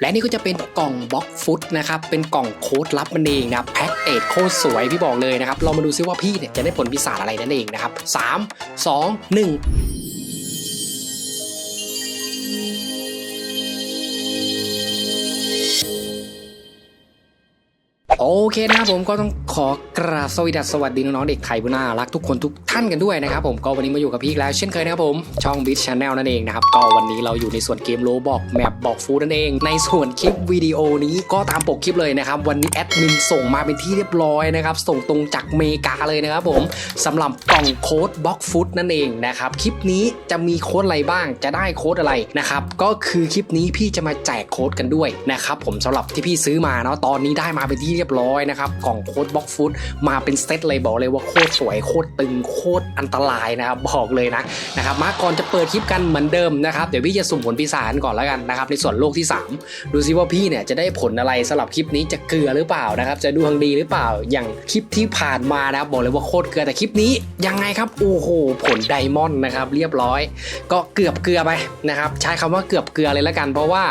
และนี่ก็จะเป็นกล่องบล็อกฟุตนะครับ เป็นกล่องโค้ดลับมันเองนะครับแพ็กเกจโคตรสวยพี่บอกเลยนะครับ เรามาดูซิว่าพี่เนี่ยจะได้ผลพิศาจอะไรนั่นเองนะครับ 3 2 1โอเคนะครับผมก็ต้อง ขอกราบสวัสดีสวัสดีน้องๆเด็กไทยผู้น่ารักทุกคนทุกท่านกันด้วยนะครับผมก็วันนี้มาอยู่กับพี่แล้วเช่นเคยนะครับผมช่องบิชช n แนลนั่นเองนะครับก็วันนี้เราอยู่ในส่วนเกมโลบอกแมปบอกฟูดนั่นเอง ในส่วนคลิปวิดีโอนี้ก็ตามปกคลิปเลยนะครับวันนี้แอดมินส่งมาเป็นที่เรียบร้อยนะครับส่งตรงจากเมกาเลยนะครับผมสำหรับกล่องโค้ดบล็อกฟุตนั่นเองนะครับคลิปนี้จะมีโค้ดอะไรบ้าง จะได้โค้ดอะไรนะครับก็คือคลิปนี้พี่จะมาแจกโค้ดกันด้วยนะครับผมสำหรับที่พี่ซื้อมาเนาะตอนนี้ได้มาเป็นที่เรียบร้อยนะครับกล่องโค้ดบล็อกฟุตมาเป็นเซตเลยบอกเลยว่าโคตรสวยโคตรตึงโคตรอันตรายนะครับบอกเลยนะนะครับมาก่อนจะเปิดคลิปกันเหมือนเดิมนะครับเดี๋ยวพี่จะสุ่มผลปีศาจก่อนแล้วกันนะครับในส่วนโลกที่ 3 ดูซิว่าพี่เนี่ยจะได้ผลอะไรสำหรับคลิปนี้จะเกลือหรือเปล่านะครับจะดวงดีหรือเปล่าอย่างคลิปที่ผ่านมานะครับบอกเลยว่าโคตรเกลือแต่คลิปนี้ยังไงครับโอ้โหผลไดมอนด์นะครับเรียบร้อย ก็เกือบเกลือไปนะครับใช้คำว่าเกือบเกลือเลยแล้วกัน เพราะว่า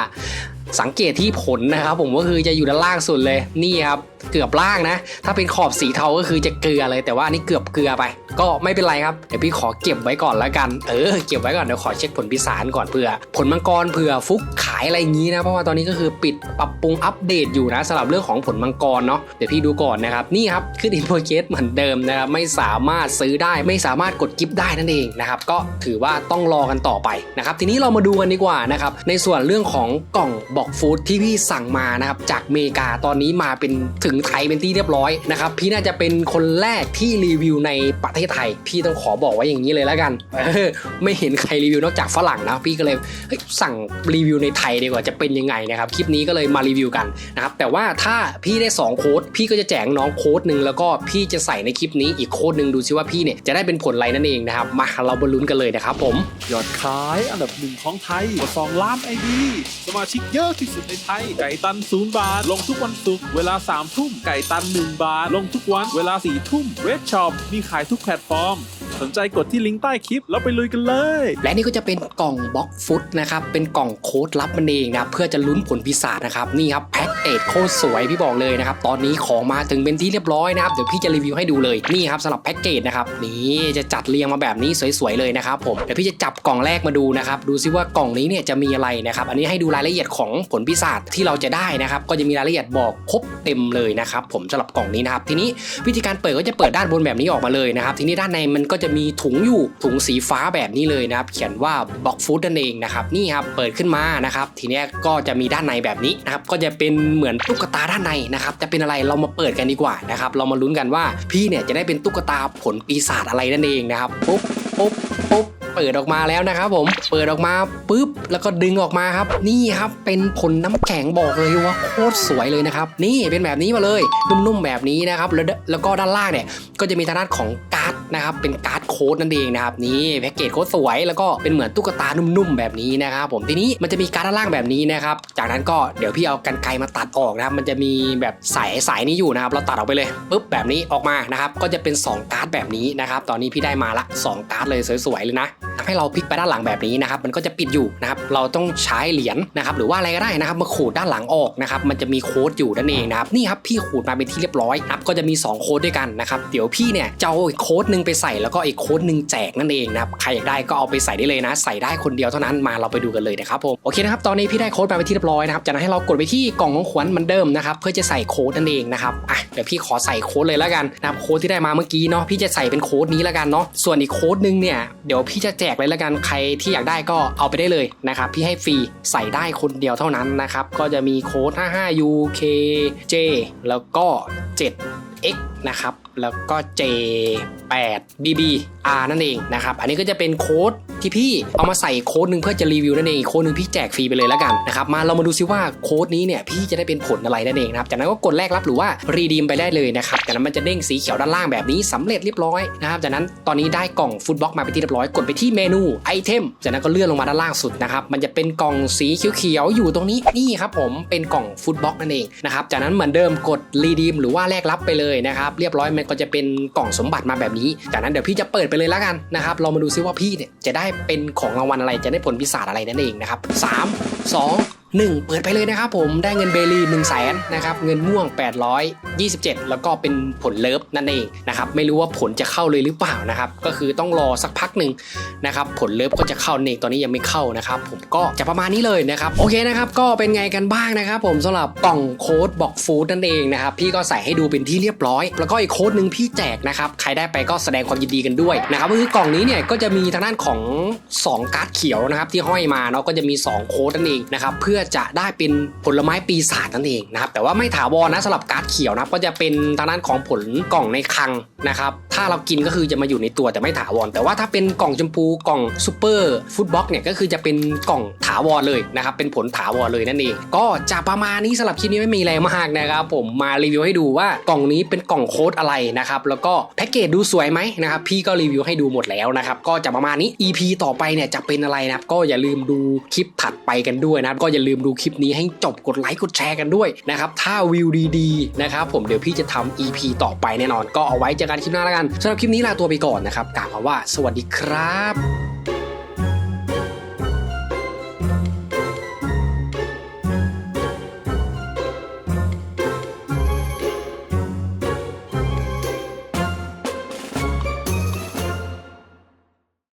สังเกตที่ผลนะครับผมก็คือจะอยู่ด้านล่างสุดเลยนี่ครับเกือบล่างนะ ถ้าเป็นขอบสีเทาก็คือจะเกลือเลยแต่ว่านนี้เกือบเกลือไป ก็ไม่เป็นไรครับเดี๋ยวพี่ขอเก็บไว้ก่อนแล้วกันเออเก็บไว้ก่อนเดี๋ยวขอเช็คผลพิสารก่อนเผื่อ ผลมังกรเผื่อฟุกขายอะไรอย่างนี้นะเพราะว่าตอนนี้ก็คือปิดปรับปรุงอัปเดตอยู่นะสำหรับเรื่องของผลมังกรเนาะเดี๋ยวพี่ดูก่อนนะครับนี่ครับขึ้นอินโฟเกสเหมือนเดิมนะครับไม่สามารถซื้อได้ไม่สามารถกดกิฟต์ได้นั่นเองนะครับก็ถือว่าต้องรอกันต่อไปนะครับทีนี้เรามาดูกันดีกว่านะครับในส่วนเรื่องของกล่องบอกฟู้ดที่พี่สั่งมานะครับจากเมกาตอนนี้มาเป็นถึงไทยเป็นที่เรียบร้อยนะครับพี่น่าจะเป็นคนแรกที่รีวิวในประเทศไทย พี่ต้องขอบอกไว้อย่างนี้เลยแล้วกัน ไม่เห็นใครรีวิวนอกจากฝรั่งนะพี่ก็เลยสั่งรีวิวในไทยดีกว่าจะเป็นยังไงนะครับคลิปนี้ก็เลยมารีวิวกันนะครับแต่ว่าถ้าพี่ได้ 2 โค้ดพี่ก็จะแจกน้องโค้ดหนึ่งแล้วก็พี่จะใส่ในคลิปนี้อีกโค้ดหนึ่งดูซิว่าพี่เนี่ยจะได้เป็นผลอะไรนั่นเองนะครับมาเราบรรลุนกันเลยนะครับผมยอดขายอันดับหนึ่งของไทยกว่า2ล้านไอดีสมาชิกเยอะที่สุดในไทย ไก่ตันศูนย์บาท ลงทุกวันศุกร์เวลา3ามทุ่ม ไก่ตัน 1 บาท ลงทุกวันเวลา4ี่ทุ่มเว็บช็อปมีขายทุกแพลตฟอร์ม สนใจกดที่ลิงก์ใต้คลิปแล้วไปลุยกันเลย และนี่ก็จะเป็นกล่องบล็อกฟุตนะครับ เป็นกล่องโค้ดลับมันเองนะเพื่อจะลุ้นผลพิศาจนะครับ นี่ครับแพ็ เกจโคตรสวยพี่บอกเลยนะครับตอนนี้ของมาถึงเป็นที่เรียบร้อยนะครับเดี๋ยวพี่จะรีวิวให้ดูเลยนี่ครับสำหรับแพ็กเกจนะครับนี่จะจัดเรียงมาแบบนี้สวยๆเลยนะครับผมเดี๋ยวพี่จะจับกล่องแรกมาดูนะครับดูซิว่ากล่องนี้เนี่ยจะมีอะไรนะครับอันนี้ให้ดูรายละเอียดของผลพิศาจที่เราจะได้นะครับก็จะมีรายละเอียดบอกครบเต็มเลยนะครับผมสำหรับกล่องนี้นะครับทีนี้วิธีการเปิดก็จะเปิดด้านบนแบบนี้ออกมาเลยนะครับทีนี้ด้านในมันก็จะมีถุงอยู่ถุงสีฟ้าแบบนี้เลยนะครับเขียนว่าบ็อกฟู้ดนั่นเองนะครับนี่ครับเปิดขึ้นมานะครับทีนี้ก็จะมีด้านในแบบนี้นะครับก็จะเป็นเหมือนตุ๊กตาด้านในนะครับจะเป็นอะไรเรามาเปิดกันดีกว่านะครับเรามาลุ้นกันว่าพี่เนี่ยจะได้เป็นตุ๊กตาผลปีศาจอะไรนั่นเองนะครับปุ๊บปุ๊บปุ๊บเปิดออกมาแล้วนะครับผมเปิดออกมาปุ๊บแล้วก็ดึงออกมาครับ นี่ครับเป็นผลน้ำแข็งบอกเลยว่าโคตรสวยเลยนะครับ นี่เป็นแบบนี้มาเลยนุ่มๆแบบนี้นะครับแล้วแล้วก็ด้านล่างเนี่ยก็จะมีทางด้านของกา นะครับเป็นการ์ดโค้ดนั่นเองนะครับนี่แพ็กเกจโค้ดสวยแล้วก็เป็นเหมือนตุ๊กตานุ่มๆแบบนี้นะครับผมทีนี้มันจะมีการ์ดล่างแบบนี้นะครับจากนั้นก็เดี๋ยวพี่เอากันไกลมาตัดออกนะครับมันจะมีแบบสายสายนี้อยู่นะครับเราตัดออกไปเลยปุ๊บแบบนี้ออกมานะครับก็จะเป็น 2 การ์ดแบบนี้นะครับตอนนี้พี่ได้มาละ 2 การ์ดเลยสวยๆเลยนะ ให้เราพลิกไปด้านหลังแบบนี้นะครับมันก็จะปิดอยู่นะครับเราต้องใช้เหรียญนะครับหรือว่าอะไรก็ได้นะครับมาขูดด้านหลังออกนะครับมันจะมีโค้ดอยู่นั่นเองนะครับนี่ครับพี่ขูดมาเป็นที่เรียบร้อยครับก็จะมี 2 โค้ดด้วยกันนะครับเดี๋ยวพี่เนี่ยจะเอาอีกโค้ดหนึ่งไปใส่แล้วก็อีกโค้ดหนึ่งแจกนั่นเองนะครับใครอยากได้ก็เอาไปใส่ได้เลยนะ ใส่ได้คนเดียวเท่านั้นมาเราไปดูกันเลยนะครับผมโอเคนะครับตอนนี้พี่ได้โค้ดมาเป็นที่เรียบร้อยนะครับจากนั้นให้เรากดไปที่กล่องของขวัญเหมือนเดิมนะครับเพื่อจะใส่โค้ดนั่นเองนะครับอะเดี๋ยวพี่ขอใส่โค้ดเลยแล้วกันนะครับโค้ดที่ได้มาเมื่อกี้เนาะพี่จะใส่เป็นโค้ดนี้แล้วกันเนาะส่วนอีกโค้ดนึงเนี่ยเดี๋ยวพี่จะแจจกเลยแล้วกันใครที่อยากได้ก็เอาไปได้เลยนะครับพี่ให้ฟรีใส่ได้คนเดียวเท่านั้นนะครับก็จะมีโค้ด 55 UKJ แล้วก็ 7 X นะครับ แล้วก็ J 8 BB R นั่นเองนะครับอันนี้ก็จะเป็นโค้ดที่พี่เอามาใส่โค้ดหนึ่งเพื่อจะรีวิวนั่นเองโค้ดหนึ่งพี่แจกฟรีไปเลยแล้วกันนะครับมาเรามาดูซิว่าโค้ดนี้เนี่ยพี่จะได้เป็นผลอะไรนั่นเองนะครับจากนั้นก็กดแลกรับหรือว่ารีดีมไปได้เลยนะครับจากนั้นมันจะเด้งสีเขียวด้านล่างแบบนี้สำเร็จเรียบร้อยนะครับจากนั้นตอนนี้ได้กล่องฟุตบ็อกมาเป็นที่เรียบร้อยกดไปที่เมนูไอเทมจากนั้นก็เลื่อนลงมาด้านล่างสุดนะครับมันจะเป็นกล่องสีเขียวๆอยู่ตรงนี้นี่ครับผมเป็นกล่องฟุตบ็อกนั่นเองนะครับจากนั้นเหมือนเดิมกดรีดีมหรือว่าแลกรับไปเลยนะครับเรียบร้อยมันก็จะเป็นกล่องสมบัติมาแบบนี้ จากนั้นเดี๋ยวพี่จะเปิดไปเลยแล้วกันนะครับเรามาดูซิว่าพี่เนี่ยจะได้เป็นของรางวัลอะไรจะได้ผลพิศาจอะไรนั่นเองนะครับสามสอง 1 เปิดไปเลยนะครับผมได้เงินเบลี1 0 0 0 0แสนนะครับเงินม่วง 827 แล้วก็เป็นผลเลิฟนั่นเองนะครับไม่รู้ว่าผลจะเข้าเลยหรือเปล่านะครับก็คือต้องรอสักพักหนึ่งนะครับผลเลิฟก็จะเข้าเองตอนนี้ยังไม่เข้านะครับผมก็จะประมาณนี้เลยนะครับโอเคนะครับก็เป็นไงกันบ้างนะครับผมสำหรับกล่องโค้ดบอกฟู้ดนั่นเองนะครับพี่ก็ใส่ให้ดูเป็นที่เรียบร้อย แล้วก็อีกโค้ดหนึ่งพี่แจกนะครับใครได้ไปก็แสดงความยินดีกันด้วยนะครับก็คือกล่องนี้เนี่ยก็จะมีทางด้านของ 2 การ์ดเขียวนะครับที่ห้อยมาเนาะก็จะมี 2 โค้ดนั่นเองนะครับเพื่อจะได้เป็นผลไม้ปีศาจนั่นเองนะครับแต่ว่าไม่ถาวรนะสำหรับการ์ดเขียวนะก็จะเป็นทางด้านของผลกล่องในคลังนะครับถ้าเรากินก็คือจะมาอยู่ในตัวแต่ไม่ถาวร แต่ว่าถ้าเป็นกล่องชมพูกล่องซูเปอร์ฟุตบ็อกเนี่ยก็คือจะเป็นกล่องถาวรเลยนะครับเป็นผลถาวรเลยนั่นเอง ก็จะประมาณนี้สำหรับคลิปนี้ไม่มีอะไรมากนะครับผมมารีวิวให้ดูว่ากล่องนี้เป็นกล่องโค้ดอะไรนะครับแล้วก็แพ็กเกจดูสวยไหมนะครับพี่ก็รีวิวให้ดูหมดแล้วนะครับก็จะประมาณนี้ EP ต่อไปเนี่ยจะเป็นอะไรนะครับก็อย่าลืมดูคลิปถัดไปกันด้วยนะครับก็อย่าลืมดูคลิปนี้ให้จบกดไลค์กดแชร์กันด้วยนะครับถ้าวิวดีๆนะครับผมเดี๋ยวพี่จะทำ EP ต่อไปแน่นอน ก็เอาไว้เจอกันคลิปหน้าแล้วกันสำหรับคลิปนี้ลาตัวไปก่อนนะครับกล่าวคำว่าสวัสดีครับ